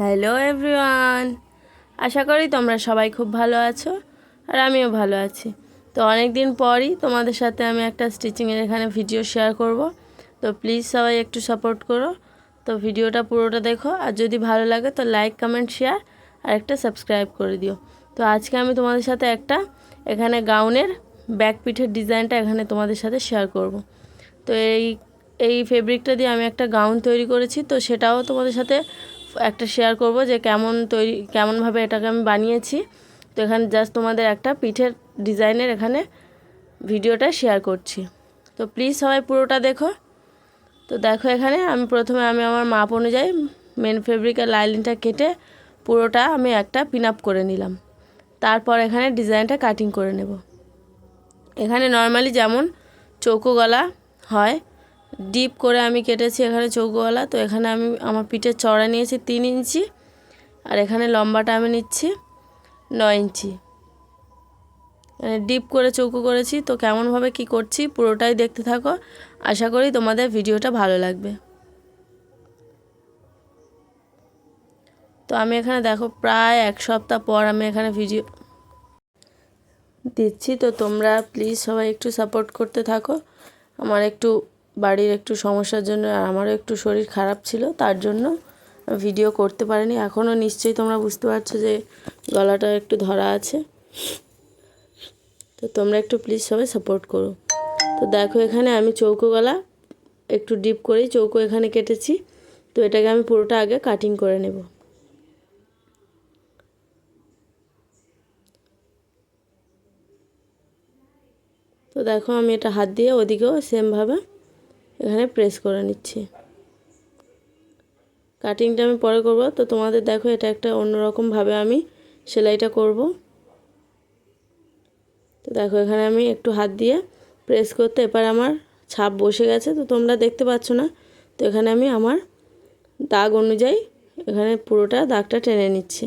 Hello everyone আশা করি তোমরা সবাই খুব ভালো আছো আর আমিও ভালো আছি। তো অনেক দিন পরই তোমাদের সাথে আমি একটা স্টিচিংয়ের এখানে ভিডিও শেয়ার করব। তো প্লিজ সবাই একটু সাপোর্ট করো। তো ভিডিওটা পুরোটা দেখো। আর যদি ভালো লাগে তো লাইক কমেন্ট শেয়ার আর একটা সাবস্ক্রাইব করে দিও। তো আজকে আমি তোমাদের সাথে একটা এখানে গাউনের ব্যাক পিঠের ডিজাইনটা এখানে তোমাদের সাথে শেয়ার করব। তো এই এই ফেব্রিকটা দিয়ে আমি একটা গাউন তৈরি করেছি। তো সেটাও তোমাদের সাথে একটা শেয়ার করব যে কেমন তৈরি কেমনভাবে এটাকে আমি বানিয়েছি। তো এখানে জাস্ট তোমাদের একটা পিঠের ডিজাইনের এখানে ভিডিওটা শেয়ার করছি। তো প্লিজ সবাই পুরোটা দেখো। তো দেখো এখানে আমি প্রথমে আমি আমার মাপ অনুযায়ী মেন ফেব্রিকের লাইলিনটা কেটে পুরোটা আমি একটা পিন আপ করে নিলাম। তারপর এখানে ডিজাইনটা কাটিং করে নেব। এখানে নর্মালি যেমন চৌকো গলা হয় ডিপ করে আমি কেটেছি এখানে চৌকোওয়ালা তো এখানে আমি আমার পিঠের চড়া নিয়েছি তিন ইঞ্চি আর এখানে লম্বাটা আমি নিচ্ছি নয় ইঞ্চি। মানে ডিপ করে চৌকো করেছি। তো কেমনভাবে কি করছি পুরোটাই দেখতে থাকো। আশা করি তোমাদের ভিডিওটা ভালো লাগবে। তো আমি এখানে দেখো প্রায় এক সপ্তাহ পর আমি এখানে ভিডিও দিচ্ছি। তো তোমরা প্লিজ সবাই একটু সাপোর্ট করতে থাকো। আমার একটু বাড়ির একটু সমস্যার জন্য আর আমারও একটু শরীর খারাপ ছিল, তার জন্য ভিডিও করতে পারিনি। এখনও নিশ্চয়ই তোমরা বুঝতে পারছ যে গলাটা একটু ধরা আছে। তো তোমরা একটু প্লিজ সবাই সাপোর্ট করো। তো দেখো এখানে আমি চৌকো গলা একটু ডিপ করেই চৌকো এখানে কেটেছি। তো এটাকে আমি পুরোটা আগে কাটিং করে নেব। তো দেখো আমি এটা হাত দিয়ে ওদিকেও সেমভাবে এখানে প্রেস করে নিচ্ছি। কাটিংটা আমি পরে করব। তো তোমাদের দেখো, এটা একটা অন্যরকমভাবে আমি সেলাইটা করব। তো দেখো, এখানে আমি একটু হাত দিয়ে প্রেস করতে এবার আমার ছাপ বসে গেছে, তো তোমরা দেখতে পাচ্ছ না। তো এখানে আমি আমার দাগ অনুযায়ী এখানে পুরোটা দাগটা টেনে নিচ্ছি।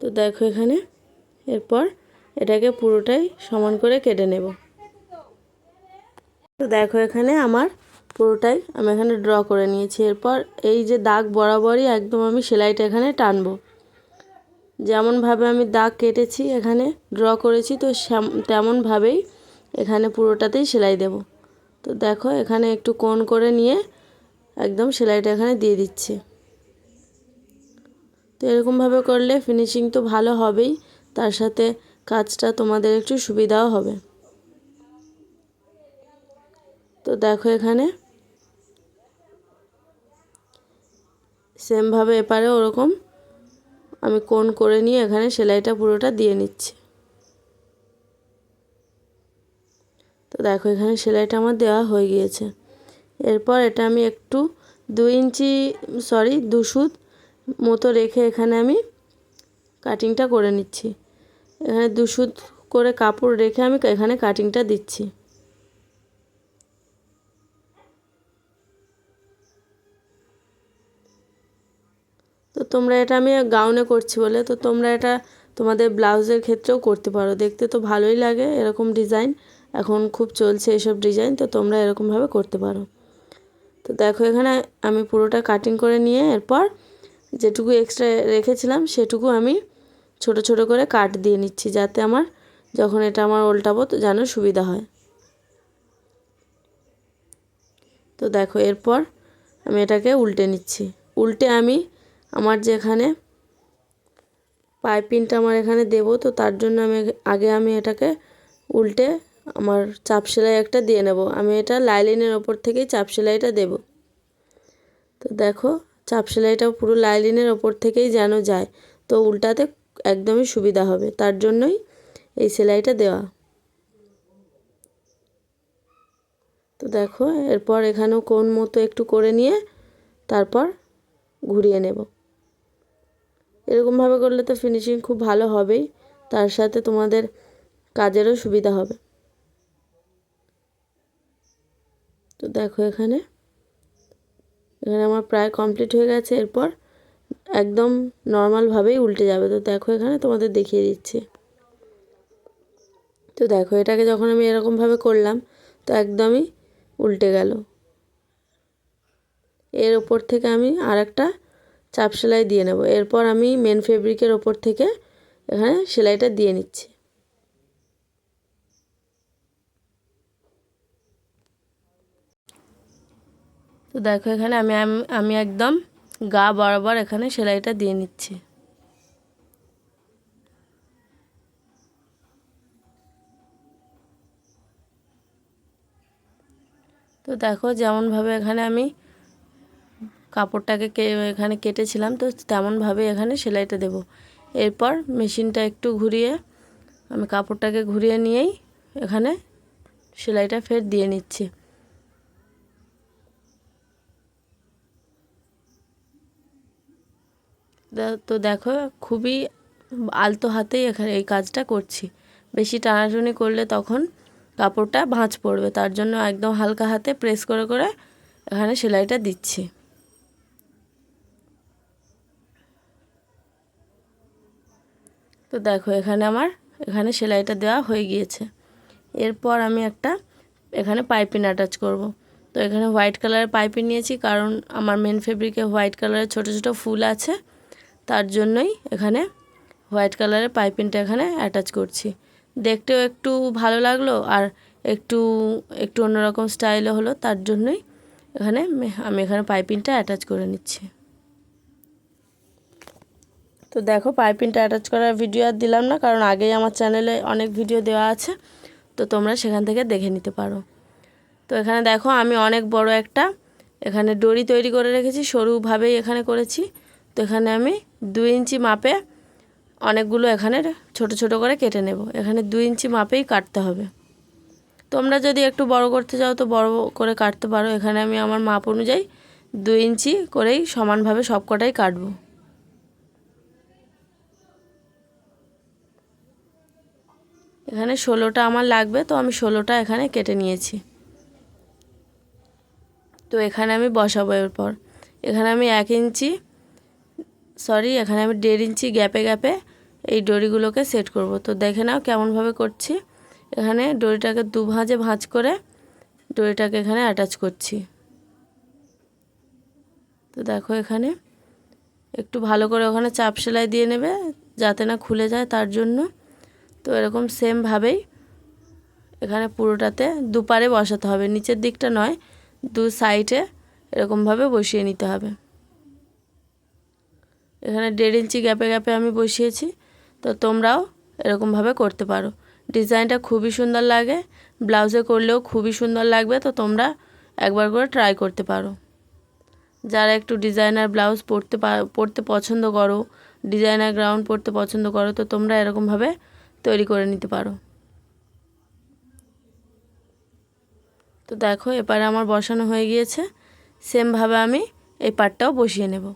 তো দেখো এখানে এরপর এটাকে পুরোটাই সমান করে কেটে নেব। তো দেখো এখানে আমার পুরোটাই আমি এখানে ড্র করে নিয়েছি। এরপর এই যে দাগ বরাবরই একদম আমি সেলাইটা এখানে টানবো। যেমনভাবে আমি দাগ কেটেছি এখানে ড্র করেছি, তো তেমনভাবেই এখানে পুরোটাতেই সেলাই দেব। তো দেখো এখানে একটু কোণ করে নিয়ে একদম সেলাইটা এখানে দিয়ে দিচ্ছি। তো এরকমভাবে করলে ফিনিশিং তো ভালো হবেই। তার সাথে কাজটা তোমাদের একটু সুবিধাও হবে। তো দেখো এখানে। সেমভাবে এপারে ওরকম আমি কোন করে নিয়ে এখানে সেলাইটা পুরোটা দিয়ে নিচ্ছি। তো দেখো এখানে সেলাইটা আমার দেওয়া হয়ে গিয়েছে। এরপর এটা আমি একটু দু ইঞ্চি সরি দুশুদ মতো রেখে এখানে আমি কাটিংটা করে নিচ্ছি। এখানে দুশুদ করে কাপড় রেখে আমি এখানে কাটিংটা দিচ্ছি। তো তোমরা এটা আমি গাউনে করছি বলে, তো তোমরা এটা তোমাদের ব্লাউজের ক্ষেত্রেও করতে পারো। দেখতে তো ভালোই লাগে, এরকম ডিজাইন এখন খুব চলছে এসব ডিজাইন তো তোমরা এরকমভাবে করতে পারো। তো দেখো এখানে আমি পুরোটা কাটিং করে নিয়ে এরপর যেটুকু এক্সট্রা রেখেছিলাম, সেটুকু আমি ছোট ছোট করে কাট দিয়ে নিচ্ছি যাতে আমার যখন এটা আমার উল্টাবো তো যেন সুবিধা হয়। তো দেখো এরপর আমি এটাকে উল্টে নিচ্ছি। উল্টে আমি আমার যেখানে পাইপিংটা আমার এখানে দেব তো তার জন্য আমি আগে আমি এটাকে উল্টে আমার চাপ সেলাই একটা দিয়ে নেব। আমি এটা লাইলিনের ওপর থেকেই চাপ সেলাইটা দেব। তো দেখো চাপ সেলাইটা পুরো লাইলিনের ওপর থেকেই যেন যায়। তো উল্টাতে একদমই সুবিধা হবে। তার জন্যই এই সেলাইটা দেওয়া। তো দেখো, এরপর এখানেও কোন মতো একটু করে নিয়ে তারপর ঘুরিয়ে নেব। এরকমভাবে করলে তো ফিনিশিং খুব ভালো হবেই। তার সাথে তোমাদের কাজেরও সুবিধা হবে। তো দেখো এখানে। এখানে আমার প্রায় কমপ্লিট হয়ে গেছে। এরপর একদম নর্মালভাবেই উল্টে যাবে। তো দেখো এখানে তোমাদের দেখিয়ে দিচ্ছি। তো দেখো এটাকে যখন আমি এরকমভাবে করলাম, তো একদমই উল্টে গেল। এর ওপর থেকে আমি আর একটা চাপ সেলাই দিয়ে নেব। এরপর আমি মেন ফেব্রিকের ওপর থেকে এখানে সেলাইটা দিয়ে নিচ্ছি। তো দেখো এখানে আমি আমি একদম গা বরাবর এখানে সেলাইটা দিয়ে নিচ্ছি। তো দেখো যেমনভাবে এখানে আমি কাপড়টাকে এখানে কেটেছিলাম, তো তেমনভাবে এখানে সেলাইটা দেব। এরপর মেশিনটা একটু ঘুরিয়ে আমি কাপড়টাকে ঘুরিয়ে নিয়েই এখানে সেলাইটা ফের দিয়ে নিচ্ছি। তো দেখো, খুবই আলতো হাতেই এখানে এই কাজটা করছি। বেশি টানাটুনি করলে তখন কাপড়টা ভাঁজ পড়বে। তার জন্য একদম হালকা হাতে প্রেস করে করে এখানে সেলাইটা দিচ্ছি। তো দেখো, এখানে আমার, এখানে সেলাইটা দেওয়া হয়ে গিয়েছে। এরপর আমি একটা এখানে পাইপিং অ্যাটাচ করব। তো এখানে হোয়াইট কালারের পাইপিং নিয়েছি, কারণ আমার মেন ফেব্রিকে হোয়াইট কালারের ছোট ছোট ফুল আছে। তার জন্যই এখানে হোয়াইট কালারের পাইপিংটা এখানে অ্যাটাচ করছি। দেখতেও একটু ভালো লাগল আর একটু একটু অন্যরকম স্টাইলও হলো, তার জন্যই এখানে আমি এখানে পাইপিংটা অ্যাটাচ করে নিচ্ছি। তো দেখো, পাইপিংটা অ্যাটাচ করার ভিডিও আর দিলাম না, কারণ আগেই আমার চ্যানেলে অনেক ভিডিও দেওয়া আছে, তো তোমরা সেখান থেকে দেখে নিতে পারো। তো এখানে দেখো, আমি অনেক বড় একটা এখানে ডরি তৈরি করে রেখেছি সরুভাবেই এখানে করেছি। তো এখানে আমি দু ইঞ্চি মাপে অনেকগুলো এখানে ছোট ছোট করে কেটে নেব। এখানে দু ইঞ্চি মাপেই কাটতে হবে। তোমরা যদি একটু বড় করতে চাও তো বড় করে কাটতে পারো। এখানে আমি আমার মাপ অনুযায়ী দু ইঞ্চি করেই সমানভাবে সব কটাই কাটবো। এখানে ষোলোটা আমার লাগবে, তো আমি ষোলোটা এখানে কেটে নিয়েছি। তো এখানে আমি বসাবো এরপর। এখানে আমি এক ইঞ্চি সরি, এখানে আমি দেড় ইঞ্চি গ্যাপে গ্যাপে এই ডরিগুলোকে সেট করব। তো দেখে নাও কেমনভাবে করছি। এখানে ডরিটাকে দু ভাঁজে ভাঁজ করে ডরিটাকে এখানে অ্যাটাচ করছি। তো দেখো এখানে একটু ভালো করে ওখানে চাপ সেলাই দিয়ে নেবে যাতে না খুলে যায় তার জন্য। তো এরকম সেমভাবেই এখানে পুরোটাতে দুপারে বসাতে হবে। নিচের দিকটা নয়, দু সাইডে এরকমভাবে বসিয়ে নিতে হবে। এখানে দেড় ইঞ্চি গ্যাপে গ্যাপে আমি বসিয়েছি। তো তোমরাও এরকমভাবে করতে পারো। ডিজাইনটা খুবই সুন্দর লাগে। ব্লাউজে করলেও খুবই সুন্দর লাগবে। তো তোমরা একবার করে ট্রাই করতে পারো। যারা একটু ডিজাইনার ব্লাউজ পরতে পরতে পছন্দ করো ডিজাইনার গ্রাউন্ড পরতে পছন্দ করো, তো তোমরা এরকমভাবে তৈরি করে নিতে পারো। তো দেখো, এপারে আমার বসানো হয়ে গিয়েছে। সেমভাবে আমি এই পাটটাও বসিয়ে নেব।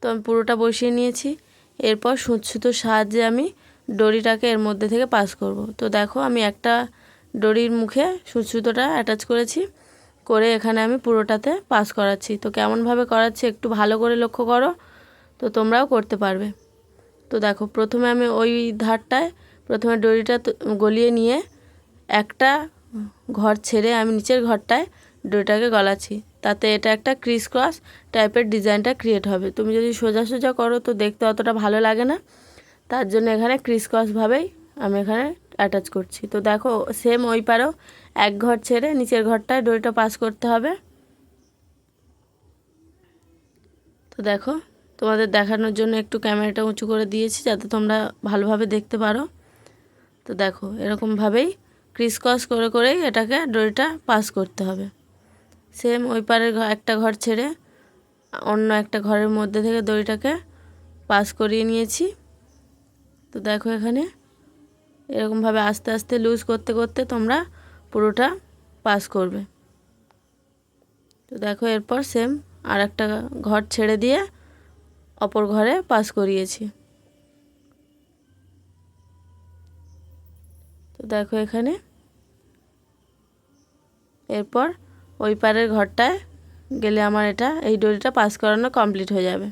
তো আমি পুরোটা বসিয়ে নিয়েছি। এরপর সুঁচ সুতোর সাহায্যে আমি ডরিটাকে এর মধ্যে থেকে পাস করব। তো দেখো, আমি একটা ডরির মুখে সুঁচ সুতোটা অ্যাটাচ করেছি, করে এখানে আমি পুরোটাতে পাস করাচ্ছি। তো কেমনভাবে করাচ্ছি একটু ভালো করে লক্ষ্য করো, তো তোমরাও করতে পারবে। তো দেখো, প্রথমে আমি ওই ধারটায়, প্রথমে ডরিটা গলিয়ে নিয়ে একটা ঘর ছেড়ে আমি নিচের ঘরটায় ডরিটাকে গলাচ্ছি। তাতে এটা একটা ক্রিস ক্রস টাইপের ডিজাইনটা ক্রিয়েট হবে। তুমি যদি সোজা সোজা করো তো দেখতে অতটা ভালো লাগে না। তার জন্য এখানে ক্রিস ক্রসভাবেই আমি এখানে অ্যাটাচ করছি। তো দেখো সেম ওই পারেও এক ঘর ছেড়ে নিচের ঘরটায় ডরিটা পাস করতে হবে। তো দেখো, তোমাদের দেখানোর জন্য একটু ক্যামেরাটা উঁচু করে দিয়েছি যাতে তোমরা ভালোভাবে দেখতে পারো। তো দেখো এরকমভাবেই ক্রিসকস করে করেই এটাকে ডরিটা পাস করতে হবে। সেম ওই পারের একটা ঘর ছেড়ে, অন্য একটা ঘরের মধ্যে থেকে দড়িটাকে পাস করিয়ে নিয়েছি। তো দেখো এখানে, এরকমভাবে আস্তে আস্তে লুজ করতে করতে তোমরা পুরোটা পাস করবে। তো দেখো এরপর সেম আর একটা ঘর ছেড়ে দিয়ে অপর ঘরে পাস করিয়েছি। তো দেখো এখানে, এরপর ওই পারের ঘরটায় গেলে আমার এটা, এই দড়িটা পাস করানো কমপ্লিট হয়ে যাবে।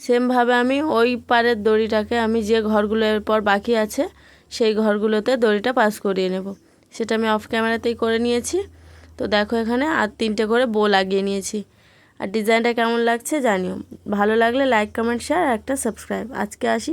সেমভাবে আমি ওই পারের দড়িটাকে আমি যে ঘরগুলো এরপর বাকি আছে, সেই ঘরগুলোতে দড়িটা পাস করিয়ে নেব। সেটা আমি অফ ক্যামেরাতেই করে নিয়েছি। তো দেখো এখানে আর তিনটে করে বো লাগিয়ে নিয়েছি। আর ডিজাইনটা কেমন লাগছে জানিও। ভালো লাগলে লাইক কমেন্ট শেয়ার একটা সাবস্ক্রাইব আজকে আসি।